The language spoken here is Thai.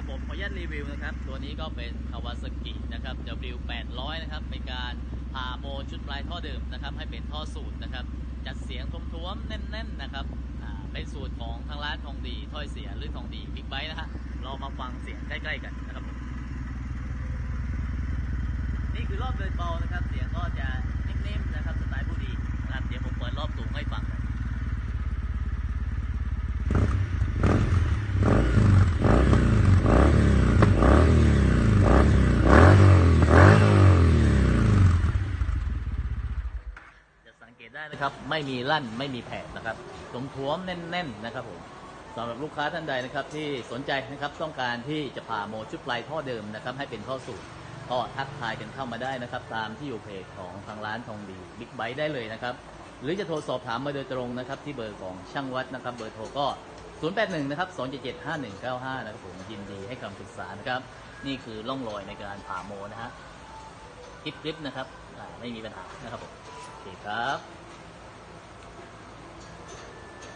ครับผมขออนุญาตรีวิวนะครับ ตัวนี้ก็เป็น Kawasaki นะครับ W800 นะครับ เป็นการพาโมชุดปลายท่อเดิมนะครับ ให้เป็นท่อสูตรนะครับ จัดเสียงท้วมๆแน่นๆนะครับเป็นสูตรของทางร้านทองดีถ้อยเสียหรือทองดีบิ๊กไบค์นะฮะเรามาฟังเสียงใกล้ๆกันนะครับ นี่คือรอบเดินเบานะครับ เสียงก็จะนิ่มๆนะครับสไตล์ผู้ดีนะครับเดี๋ยวผมเปิดรอบสูงให้ฟังกัน จะสังเก ตได้นะครับ ไม่มีลั่นไม่มีแผดนะครับสมทวมแน่น ๆนะครับผมสำหรับลูกค้าท่านใดนะครับที่สนใจนะครับต้องการที่จะผ่าโมชุดปลายท่อเดิมนะครับให้เป็นท่อสูตรก็ทักทายกันเข้ามาได้นะครับ ตามที่อยู่เพจของทางร้านทองดีบิ๊กไบได้เลยนะครับ หรือจะโทรสอบถามมาโดยตรงนะครับ ที่เบอร์ของช่างวัดนะครับ เบอร์โทรก็ 081 นะครับ 277 5195 นะครับผมยินดีให้คำปรึกษานะครับ นี่คือร่องรอยในการผ่าโมนะฮะคลิปๆนะครับไม่มีปัญหานะครับผม โอเคครับ